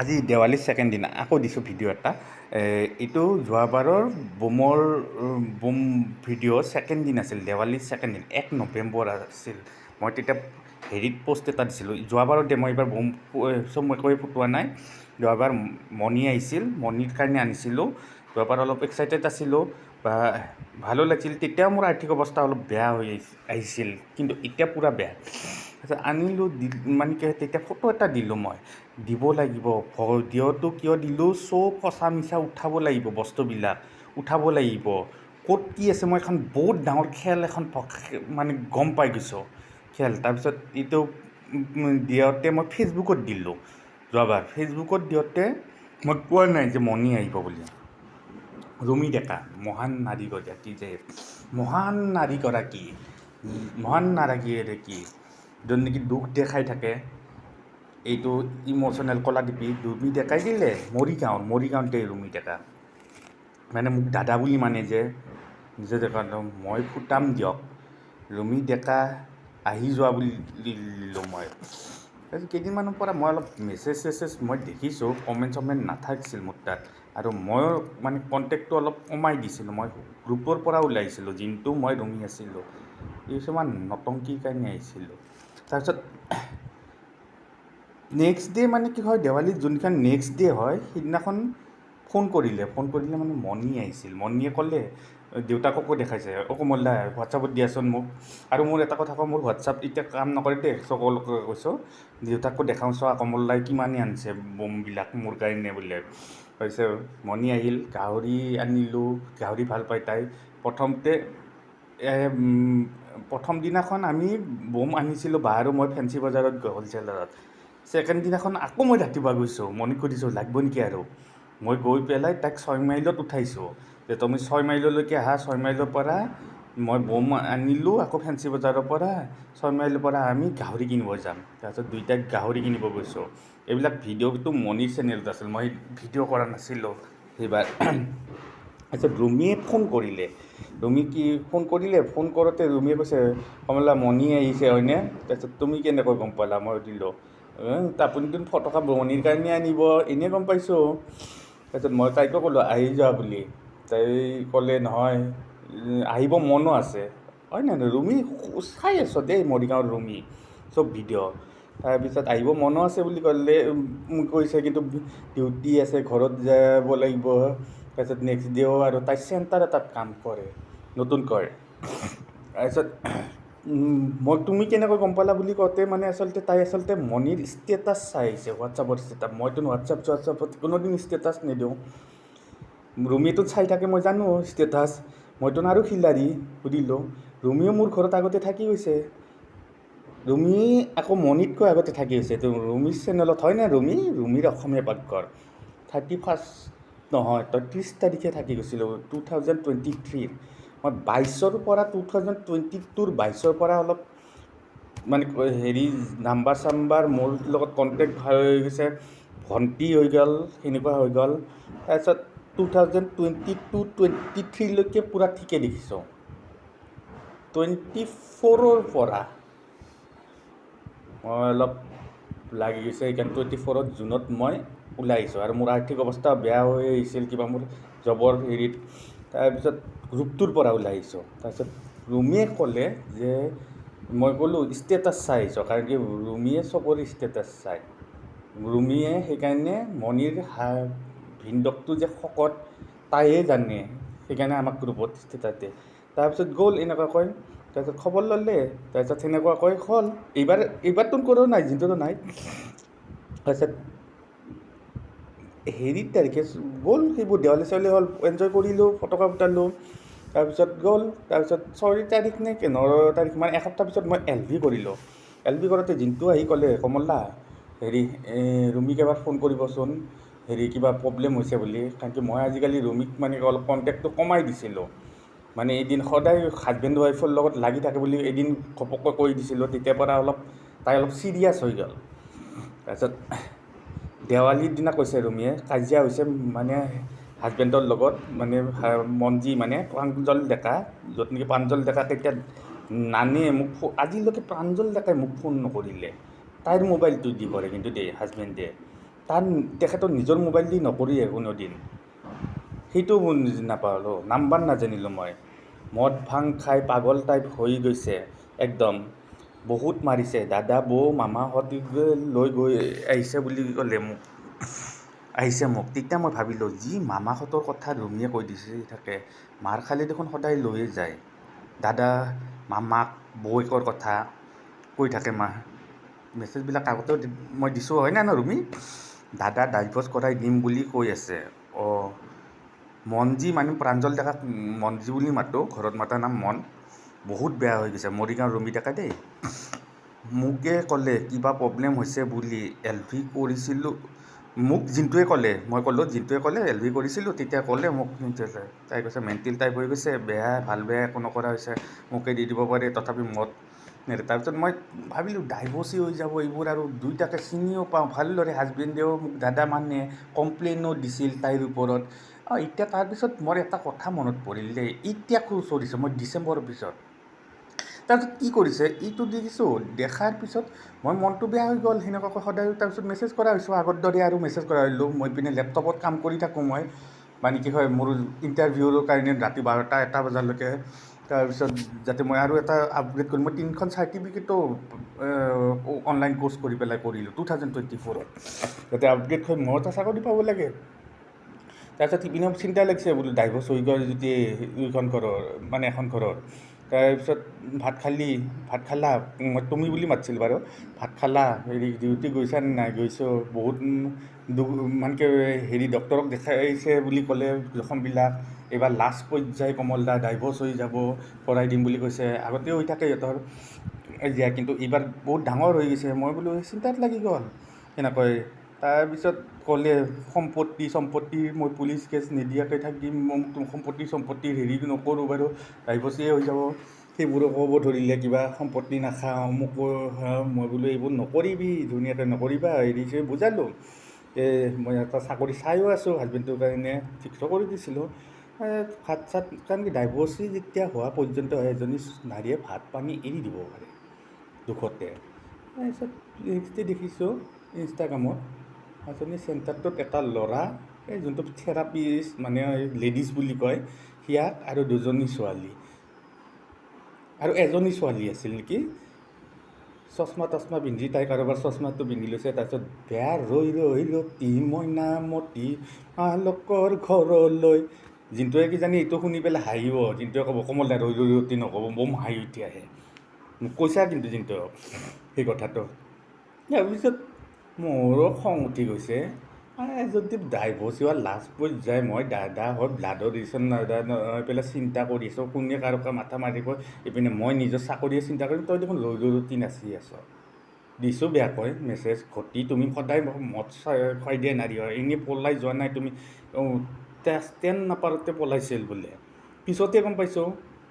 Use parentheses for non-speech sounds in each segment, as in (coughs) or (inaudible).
আজি দেৱালীৰ ছেকেণ্ড দিনা, আকৌ দিছোঁ ভিডিঅ' এটা। এইটো যোৱাবাৰৰ বোমৰ, বোম ভিডিঅ' ছেকেণ্ড দিন আছিল, দেৱালীৰ ছেকেণ্ড দিন, এক নৱেম্বৰ আছিল। মই তেতিয়া হেৰিত পষ্ট এটা দিছিলোঁ যোৱাবাৰৰ দে, মই এইবাৰ বোম, চব একোৱে ফুটোৱা নাই। যোৱাবাৰ মণি আহিছিল, মণিৰ কাৰণে আনিছিলোঁ, যোৱাবাৰ অলপ এক্সাইটেড আছিলোঁ, বা ভালো লাগিছিল, তেতিয়াও মোৰ আৰ্থিক অৱস্থা অলপ বেয়া হৈ আহিছ- আহিছিল, কিন্তু এতিয়া পূৰা বেয়া। তাৰপিছত আনিলোঁ দি মানে কি তেতিয়া ফটো এটা দিলোঁ মই। দিব লাগিব ভিডিঅ'টো কিয় দিলোঁ? চব সঁচা মিছা উঠাব লাগিব বস্তুবিলাক উঠাব লাগিব। ক'ত কি আছে মই এখন বহুত ডাঙৰ খেল এখন মানে গম পাই গৈছোঁ খেল। তাৰপিছত এইটো দিওঁতে মই ফেচবুকত দিলোঁ যোৱাবাৰ। ফেচবুকত দিওঁতে মই কোৱা নাই যে মণি আহিব বুলি। ৰুমি ডেকা মহান নাৰীগৰাকী যে মহান নাৰীগৰাকী মহান নাৰীগৰাকী য'ত নেকি দুখ দেখাই থাকে, এইটো ইম'চনেল কলাদীপী ৰুমি ডেকাই দিলে মৰিগাঁও মৰিগাঁৱতে ৰুমি ডেকা মানে মোক দাদা বুলি মানে যে, নিজে ডেকা মই ফুটাম দিয়ক, ৰুমি ডেকা আহি যোৱা বুলি দিলোঁ মই। কেইদিনমানৰ পৰা মই অলপ মেছেজ চেছেজ মই দেখিছোঁ কমেণ্ট চমেণ্ট নাথাকিছিল মোৰ তাত। আৰু ময়ো মানে কণ্টেক্টটো অলপ কমাই দিছিলোঁ, মই গ্ৰুপৰ পৰা ওলাইছিলোঁ যোনটো মই ৰুমি আছিলোঁ। কিছুমান নতংকিৰ কাৰণে আহিছিলোঁ। তাৰপিছত (coughs) নেক্সট ডে' মানে কি হয় দেৱালীত যোনখন নেক্সট ডে' হয় সেইদিনাখন ফোন কৰিলে। ফোন কৰিলে মানে মণি আহিছিল। মণিয়ে ক'লে দেউতাককো দেখাইছে। অ কমল দা হোৱাটছআপত দিয়াচোন মোক। আৰু মোৰ এটা কথা কওঁ মোৰ হোৱাটছআপ এতিয়া কাম নকৰে দেই সকলোকে কৈছোঁ দেউতাকো দেখাওঁ চোৱা কমল দাই কিমানে আনিছে বোমবিলাক মোৰ কাৰণে বোলে? কৈছে মণি আহিল গাহৰি আনিলোঁ গাহৰি ভাল পায় তাই। প্ৰথমতে প্ৰথম দিনাখন আমি বোম আনিছিলোঁ বা আৰু মই ফেঞ্চি বজাৰত গৈ হ'লচেলাৰত ছেকেণ্ড দিনাখন আকৌ মই ৰাতিপুৱা গৈছোঁ, মণিক সুধিছোঁ লাগিব নেকি আৰু? মই গৈ পেলাই তাইক ছয় মাইলত উঠাইছোঁ। যে তুমি ছয় মাইললৈকে আহা, ছয় মাইলৰ পৰা মই বোম আনিলোঁ, আকৌ ফেঞ্চি বজাৰৰ পৰা ছয় মাইলৰ পৰা আমি গাহৰি কিনিব যাম। তাৰপিছত দুইটাই গাহৰি কিনিব গৈছোঁ। এইবিলাক ভিডিঅ'টো মণিৰ চেনেলত আছিল, মই ভিডিঅ' কৰা নাছিলোঁ। সেইবাৰ তাৰপিছত ৰুমিয়ে ফোন কৰিলে ৰুমি কি ফোন কৰিলে ফোন কৰোঁতে ৰুমিয়ে কৈছে কমলা মণি আহিছে হয়নে? তাৰপিছত তুমি কেনেকৈ গম পালা? মই সুধিলোঁ "এ, আপুনিতো ফটকা মণিৰ কাৰণে আনিব এনেই গম পাইছোঁ। তাৰপিছত মই তাইকো ক'লোঁ আহি যোৱা বুলি। তাই ক'লে নহয় আহিব মনো আছে। হয় নহয়? ৰুমি চাই আছোঁ দেই মৰিগাঁৱৰ ৰুমি চব ভিডিঅ' তাৰপিছত আহিব মনো আছে বুলি ক'লে কৈছে কিন্তু ডিউটি আছে ঘৰত যাব লাগিব। তাৰপিছত নেক্সট ডে'ও আৰু তাই চেণ্টাৰ এটাত কাম কৰে, নতুনকৈ। তাৰপিছত মই তুমি কেনেকৈ গম পালা বুলি কওঁতে মানে আচলতে তাই আচলতে মণিৰ ষ্টেটাছ চাই আহিছে হোৱাটছআপৰ ষ্টেটাছ মইতো হোৱাটছআপ চোৱাটছআপত কোনোদিন ষ্টেটাছ নিদিওঁ। ৰুমিটোত চাই থাকে, মই জানো ষ্টেটাছ মইতো আৰু খিলাৰী সুধিলোঁ, ৰুমিও মোৰ ঘৰত আগতে থাকি গৈছে? ৰুমি আকৌ মণিতকৈ আগতে থাকি গৈছে। ৰুমিৰ চেনেলত হয় নে ৰুমি? ৰুমিৰ অসমীয়া পাকঘৰ। থাৰ্টি ফাৰ্ষ্ট নহয় তই ত্ৰিছ তাৰিখে থাকি গৈছিলোঁ টু থাউজেণ্ড টুৱেণ্টি থ্ৰীত মই বাইছৰ পৰা টু থাউজেণ্ড টুৱেণ্টি টুৰ বাইছৰ পৰা অলপ মানে হেৰি, নাম্বাৰ চাম্বাৰ, মোৰ লগত কণ্টেক্ট ভালো হৈ গৈছে, ভণ্টি হৈ গ'ল, সেনেকুৱা হৈ গ'ল। তাৰপিছত two thousand twenty two twenty থ্ৰীলৈকে পূৰা ঠিকে দেখিছোঁ। টুৱেণ্টি ফ'ৰৰ পৰা মই অলপ লাগি গৈছে সেইকাৰণে টুৱেণ্টি ফ'ৰত জুনত মই ওলাই আহিছোঁ আৰু মোৰ আৰ্থিক অৱস্থা বেয়া হৈ আহিছিল কিবা মোৰ জবৰ হেৰিত। তাৰপিছত গ্ৰুপটোৰ পৰা ওলাই আহিছোঁ। তাৰপিছত ৰুমিয়ে ক'লে যে মই ক'লোঁ ষ্টেটাছ চাই আহিছোঁ কাৰণ কি ৰুমিয়ে চবৰে ষ্টেটাছ চায় ৰুমিয়ে সেইকাৰণে মণিৰ হা ভিনদকটো যে শকত তাইহে জানে সেইকাৰণে আমাক গ্ৰুপত ষ্টেটাছ দিয়ে। তাৰপিছত গ'ল এনেকুৱাকৈ। তাৰপিছত খবৰ ল'লে তাৰপিছত সেনেকুৱাকৈ হ'ল এইবাৰ এইবাৰতো কোনো নাই যিটোতো নাই। তাৰপিছত হেৰি তাৰিখে গ'ল, সেইবোৰ দেৱালী চেৱালী হ'ল এনজয় কৰিলোঁ, ফটকা ফুটালোঁ, তাৰপিছত গ'ল, তাৰপিছত ছয় তাৰিখ নে পোন্ধৰ তাৰিখ মানে এসপ্তাহ পিছত মই এল ভি কৰিলোঁ। এল ভি কৰোঁতে জিন্তু আহি ক'লে, কমল, হেৰি ৰুমিক এবাৰ ফোন কৰিবচোন, হেৰি কিবা প্ৰব্লেম হৈছে বুলি, কাৰণ কি মই আজিকালি ৰুমিক মানে অলপ কণ্টেক্টটো কমাই দিছিলোঁ। মানে এদিন সদায় হাজবেণ্ড ৱাইফৰ লগত লাগি থাকে বুলি এদিন ঘপককৈ কৈ দিছিলোঁ তেতিয়াৰ পৰা অলপ তাই অলপ চিৰিয়াছ হৈ গ'ল। তাৰপিছত দেৱালীৰ দিনা কৈছে ৰুমিয়ে কাজিয়া হৈছে মানে হাজবেণ্ডৰ লগত মানে মঞ্জী মানে প্ৰাঞ্জল ডেকা য'ত নেকি প্ৰাঞ্জল ডেকাক এতিয়া নানে মোক ফো- আজিলৈকে প্ৰাঞ্জল ডেকাই মোক ফোন নকৰিলে। তাইৰ মোবাইলটো দি কৰে কিন্তু দেই হাজবেণ্ডে তাৰ তেখেতৰ নিজৰ মোবাইল দি নকৰিয়ে কোনোদিন। সেইটো বুজি নাপালোঁ নাম্বাৰ নাজানিলোঁ মই। মদ ভাং খাই পাগল টাইপ হৈ গৈছে একদম। বহুত মাৰিছে দাদা বৌ মামাহঁত লৈ গৈ আহিছে বুলি ক'লে মোক। আহিছে মোক। তেতিয়া মই ভাবিলোঁ যি মামাহঁতৰ কথা ৰুমিয়ে কৈ দিছে থাকে। মাৰ খালে দেখোন সদায় লৈয়ে যায়। দাদা মামাক বৌয়েকৰ কথা কৈ থাকে মা। মেছেজবিলাক আগতেও মই দিছোঁ হয় নাই ন ৰুমি? দাদা ডাইভৰ্চ কৰাই দিম বুলি কৈ আছে। অঁ মনজি মানে প্ৰাঞ্জল ডেকাক মনজি বুলি মাতোঁ ঘৰত মাতাৰ নাম মন। বহুত বেয়া হৈ গৈছে মৰিগাঁও ৰুমি ডেকা দেই। মোকে ক'লে কিবা প্ৰব্লেম হৈছে বুলি এল ভি কৰিছিলোঁ। মোক জিন্টুৱে ক'লে মই ক'লোঁ জিন্টুৱে ক'লে এল ভি কৰিছিলোঁ তেতিয়া ক'লে মোক। তাই কৈছে মেণ্টেল টাইপ হৈ গৈছে বেয়া ভাল বেয়া একো নকৰা হৈছে মোকে দি দিব পাৰে তথাপি নেৰে। তাৰপিছত মই ভাবিলোঁ ডাইভৰ্চি হৈ যাব এইবোৰ আৰু দুইটাকে চিনিও পাওঁ ভালদৰে হাজবেণ্ডেও মোক দাদা মানে কমপ্লেইনো দিছিল তাইৰ ওপৰত। অঁ এতিয়া তাৰপিছত মোৰ এটা কথা মনত পৰিল দেই এতিয়া খোজ চৰিছে, মই ডিচেম্বৰৰ পিছত। তাৰপিছত কি কৰিছে ইটো দেখিছোঁ দেখাৰ পিছত মই মনটো বেয়া হৈ গ'ল, সেনেকুৱাকৈ সদায় তাৰপিছত মেছেজ কৰা হৈছোঁ আগৰ দৰে আৰু মেছেজ কৰা হ'লোঁ, মই পিনে লেপটপত কাম কৰি থাকোঁ মই মানে কি হয়, মোৰ ইণ্টাৰভিউৰ কাৰণে ৰাতি বাৰটা, এটা বজালৈকে, তাৰপিছত যাতে মই আৰু এটা আপগ্ৰেড কৰিম মই তিনিখন চাৰ্টিফিকেটো অনলাইন কোৰ্চ কৰি পেলাই কৰিলোঁ টু থাউজেণ্ড টুৱেণ্টি ফ'ৰত যাতে আপগ্ৰেড হৈ মই এটা চাকৰি পাব লাগে। তাৰপিছত ইপিনেও চিন্তা লাগিছে বোলো ডাইভৰ্চ হৈ গ'ল যদি এইখন ঘৰৰ মানে এখন ঘৰৰ। তাৰপিছত ভাত খালি ভাত খালা তুমি বুলি মাতিছিল বাৰু। ভাত খালা হেৰি ডিউটি গৈছা নে নাই? গৈছোঁ। বহুত মানকে হেৰি ডক্তৰক দেখাইছে বুলি ক'লে জখমবিলাক এইবাৰ লাষ্ট পৰ্যায় কমল দা ডাইভৰ্চ হৈ যাব কৰাই দিম বুলি কৈছে। আগতেও হৈ থাকে সিহঁতৰ এতিয়া কিন্তু এইবাৰ বহুত ডাঙৰ হৈ গৈছে। মই বোলো চিন্তাত লাগি গ'ল। এনেকৈ তাৰপিছত ক'লে, সম্পত্তি সম্পত্তি, মই পুলিচ কেছ নিদিয়াকৈ থাকিম মোক সম্পত্তি সম্পত্তিৰ হেৰি নকৰোঁ বাৰু ডাইভৰ্চেই হৈ যাব। সেইবোৰো ক'ব ধৰিলে কিবা সম্পত্তি নাখাওঁ, মোক মই বোলো এইবোৰ নকৰিবি, ধুনীয়াকৈ নকৰিবা হেৰি চেৰি বুজালোঁ। এই মই এটা চাকৰি চায়ো আছোঁ, হাজবেণ্ডটোৰ কাৰণে ফিক্সো কৰি দিছিলোঁ। ভাত চাত, কাৰণ কি ডাইভৰ্চি যেতিয়া হোৱা পৰ্যন্ত এজনী নাৰীয়ে ভাত পানী এৰি দিব পাৰে, দুখতে। তাৰপিছত নেক্সট দেখিছোঁ, ইনষ্টাগ্ৰামত এজনী চেণ্টাৰটোত এটা ল'ৰা এই যোনটো থেৰাপিষ্ট মানে লেডিজ বুলি কয় সিয়াক আৰু দুজনী ছোৱালী। আৰু এজনী ছোৱালী আছিল নেকি? চশমা তচমা পিন্ধি তাই কাৰোবাৰ চশমাটো পিন্ধি লৈছে তাৰপিছত বেয়া ৰৈ ৰৈ ৰতি মইনামতি আলোকৰ ঘৰলৈ। জিন্তুৱে কিজানি এইটো শুনি পেলাই হাঁহিব। জিন্তুৱে ক'ব কমল ৰৈ ৰৈ ৰতি নক'ব বম হাঁহি উঠি আহে। মোক কৈছা কিন্তু জিন্তুৱে সেই কথাটো। তাৰপিছত মোৰো খং উঠি গৈছে। যদি ডাইভৰ্চ হোৱা লাষ্ট পৰ্যায় মই দাদা হয় ব্লাডৰ ৰিলেশ্যন হৈ পেলাই চিন্তা কৰি আছোঁ, কোনে কাৰোকে মাথা মাৰিব, ইপিনে মই নিজৰ চাকৰিয়ে চিন্তা কৰিম, তই দেখোন ৰতি নাচি আছ দিছোঁ বেয়াকৈ মেছেজ ঘটি, তুমি সদায় মদ খুৱাই দিয়া নাৰী হয়, এনেই পলাই যোৱা নাই তুমি। ষ্টেণ্ড নাপাৰোঁতে পলাইছিল বোলে। পিছতে গম পাইছোঁ,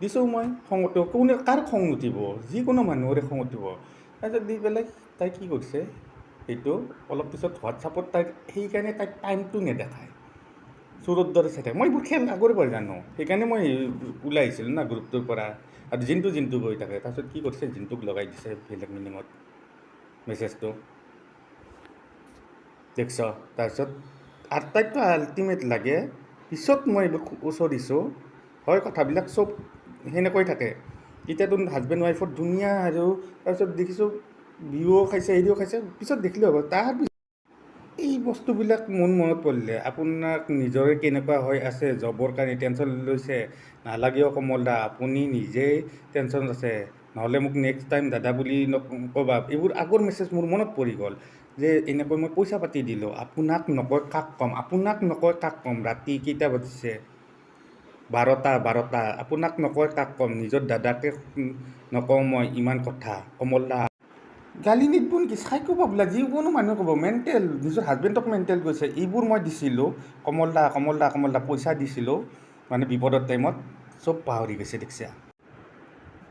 দিছোঁ মই খঙতে কোনে কাৰ খং নুঠিব যিকোনো মানুহৰে খং উঠিব। তাৰপিছত দি পেলাই তাই কি কৰিছে সেইটো অলপ পিছত হোৱাটছআপত তাইক সেইকাৰণে তাইক টাইমটো নেদেখায়। চোৰৰ দৰে চাই থাকে। মই এইবোৰ খেল আগৰে পৰা জানো। সেইকাৰণে মই ওলাই আহিছিলোঁ না গ্ৰুপটোৰ পৰা। আৰু জিন্তু জিন্তু গৈ থাকে। তাৰপিছত কি কৰিছে জিন্তুক লগাই দিছে বেলেগ মিনিঙত মেছেজটো দেখছ? তাৰপিছত আটাইতকৈ আল্টিমেট লাগে। পিছত মই এইবোৰ ওচৰিছোঁ হয়, কথাবিলাক চব সেনেকৈ থাকে। এতিয়াতো হাজবেণ্ড ৱাইফত ধুনীয়া আৰু, তাৰপিছত দেখিছোঁ বিহুও খাইছে হেৰিও খাইছে পিছত দেখিলেও হ'ব তাৰ পিছত এই বস্তুবিলাক মোৰ মনত পৰিলে। আপোনাক নিজৰে কেনেকুৱা হৈ আছে জবৰ কাৰণে টেনশ্যন লৈছে নালাগেও কমল দা আপুনি নিজেই টেনশ্যন আছে। নহ'লে মোক নেক্সট টাইম দাদা বুলি নক'বা এইবোৰ আগৰ মেছেজ মোৰ মনত পৰি গ'ল যে এনেকৈ মই পইচা পাতি দিলোঁ আপোনাক নকয় কাক ক'ম আপোনাক নকয় কাক ক'ম ৰাতি কেইটা বাজিছে? বাৰটা বাৰটা আপোনাক নকয় কাক ক'ম নিজৰ দাদাকে নকওঁ মই ইমান কথা। কমল দা গালি নিদিব নেকি চাই ক'ব বোলে যিকোনো মানুহে ক'ব মেণ্টেল নিজৰ হাজবেণ্ডক মেণ্টেল গৈছে এইবোৰ মই দিছিলোঁ কমল দা কমল দা কমল দা পইচা দিছিলোঁ মানে বিপদৰ টাইমত, চব পাহৰি গৈছে, দেখিছা।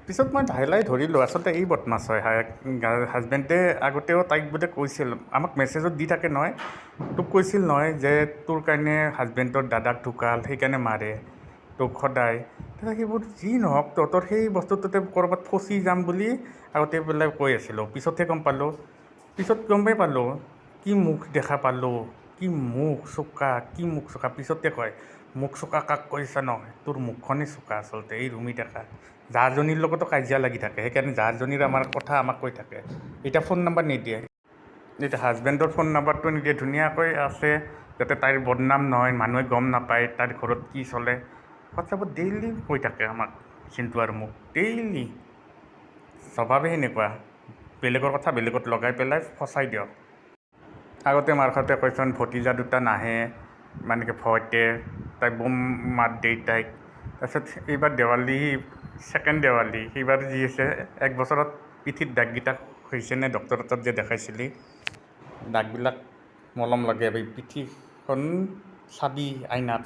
পিছত মই ঢাইলাই ধৰিলোঁ, আচলতে এই বদমাছ হয় হাজবেণ্ডে আগতেও তাইক বোলে কৈছিল, আমাক মেছেজত দি থাকে নহয়, তোক কৈছিল নহয় যে তোৰ কাৰণে হাজবেণ্ডৰ দাদাক ঢুকাল, সেইকাৰণে মাৰে, তোক সদায়। তাৰপিছত সেইবোৰ যি নহওক, তহঁতৰ সেই বস্তুটোতে ক'ৰবাত ফচি যাম বুলি আগতে বোলে কৈ আছিলোঁ। পিছতহে গম পালোঁ। পিছত গমেই পালোঁ, কি মুখ দেখা পালোঁ, কি মুখ চোকা, কি মুখ চোকা। পিছতে কয়, মুখ চোকা কাক কৈছা নহয় তোৰ মুখখনেই চোকা আচলতে, এই ৰুমি দেখা। জাজনীৰ লগতো কাজিয়া লাগি থাকে, সেইকাৰণে জাজনীৰ আমাৰ কথা আমাক কৈ থাকে। এতিয়া ফোন নাম্বাৰ নিদিয়ে। এতিয়া হাজবেণ্ডৰ ফোন নাম্বাৰটো নিদিয়ে। ধুনীয়াকৈ আছে, যাতে তাইৰ বদনাম নহয়, মানুহে গম নাপায়, তাইৰ ঘৰত কি চলে। ডেইলি কৈ থাকে আমাক চিন্তু আৰু মোক ডেইলি স্বভাৱে সেনেকুৱা বেলেগৰ কথা বেলেগত লগাই পেলাই ফচাই দিয়ক। আগতে মাৰ খাওঁতে কৈছোন, ভতিজা দুটা নাহে মানে কি ভয়তে, তাই বম মাত দেই তাইক। তাৰপিছত এইবাৰ দেৱালী ছেকেণ্ড দেৱালী সেইবাৰ যি হৈছে, এক বছৰত পিঠিত দাগকেইটা হৈছেনে ডক্টৰৰ তাত যে দেখাইছিলি, দাগবিলাক মলম লাগে পিঠিখন চাবি আইনাত